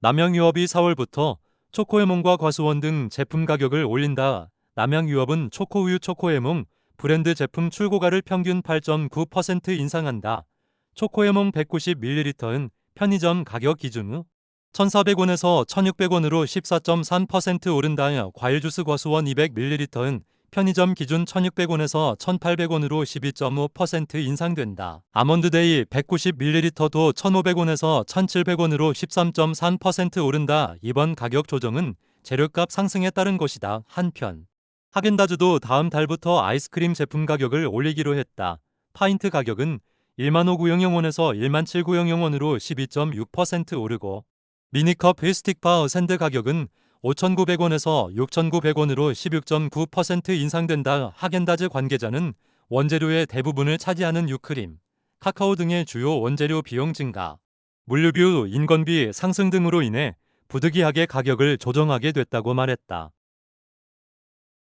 남양유업이 4월부터 초코에몽과 과수원 등 제품 가격을 올린다. 남양유업은 초코우유 초코에몽 브랜드 제품 출고가를 평균 8.9% 인상한다. 초코에몽 190ml는 편의점 가격 기준 1,400원에서 1,600원으로 14.3% 오른다. 과일주스 과수원 200ml는 편의점 기준 1,600원에서 1,800원으로 12.5% 인상된다. 아몬드데이 190ml도 1,500원에서 1,700원으로 13.3% 오른다. 이번 가격 조정은 재료값 상승에 따른 것이다. 한편 하겐다즈도 다음 달부터 아이스크림 제품 가격을 올리기로 했다. 파인트 가격은 15,900원에서 17,900원으로 12.6% 오르고 미니컵 휘스틱바 샌드 가격은 5,900원에서 6,900원으로 16.9% 인상된다. 하겐다즈 관계자는 원재료의 대부분을 차지하는 유크림, 카카오 등의 주요 원재료 비용 증가, 물류비, 인건비 상승 등으로 인해 부득이하게 가격을 조정하게 됐다고 말했다.